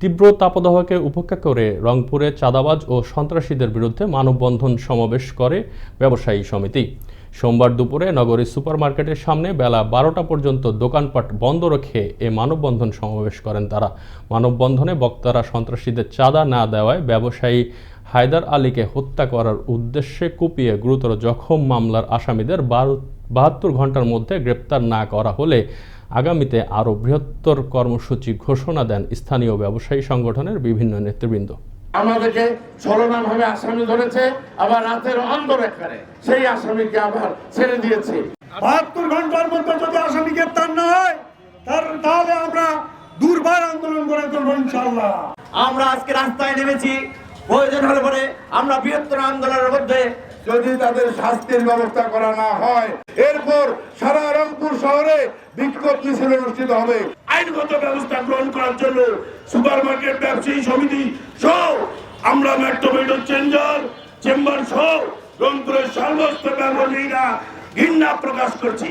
তীব্র তাপদাহকে উপেক্ষা করে রংপুরে চাঁদাবাজ ও সন্ত্রাসীদের বিরুদ্ধে মানববন্ধন সমাবেশ করে ব্যবসায়ী সমিতি। সোমবার দুপুরে নগরীর সুপারমার্কেটের সামনে বেলা বারোটা পর্যন্ত দোকানপাট বন্ধ রেখে এ মানববন্ধন সমাবেশ করেন তারা। মানববন্ধনে বক্তারা সন্ত্রাসীদের চাঁদা না দেওয়ায় ব্যবসায়ী হায়দার আলীকে হত্যা করার উদ্দেশ্যে কুপিয়ে গুরুতর জখম মামলার আসামিদের বারো বাহাত্তর ঘণ্টার মধ্যে গ্রেপ্তার না করা হলে আগামীতে আরও বৃহত্তর কর্মসূচি ঘোষণা দেন স্থানীয় ব্যবসায়ী সংগঠনের বিভিন্ন নেতৃবৃন্দ। আমাদেরকে ছলনা ভাবে আসামি ধরেছে আবার রাতের অন্ধরেখানে সেই আসামিকে আবার ছেড়ে দিয়েছে। বাহাত্তর ঘণ্টার মধ্যে যদি আসামি গ্রেপ্তার না হয় তাহলে আমরা দুর্বার আন্দোলন করে তুলবো ইনশাল্লাহ আমরা আজকে রাস্তায় নেমেছি প্রয়োজন হলে পরে আমরা বৃহত্তর আন্দোলনের মধ্যে যদি তাদের শাস্তির ব্যবস্থা করা না হয় এরপর সারা শহরে বিক্ষোভ মিছিল অনুষ্ঠিত হবে। আইনগত ব্যবস্থা গ্রহণ করার জন্য সুপার মার্কেট ব্যবসায়ী সমিতি সহ আমরা মেট্রোমেটো চেঞ্জার চেম্বার সহ রংপুরের সর্বস্ত ব্যবসায়ীরা ঘৃণা প্রকাশ করছি।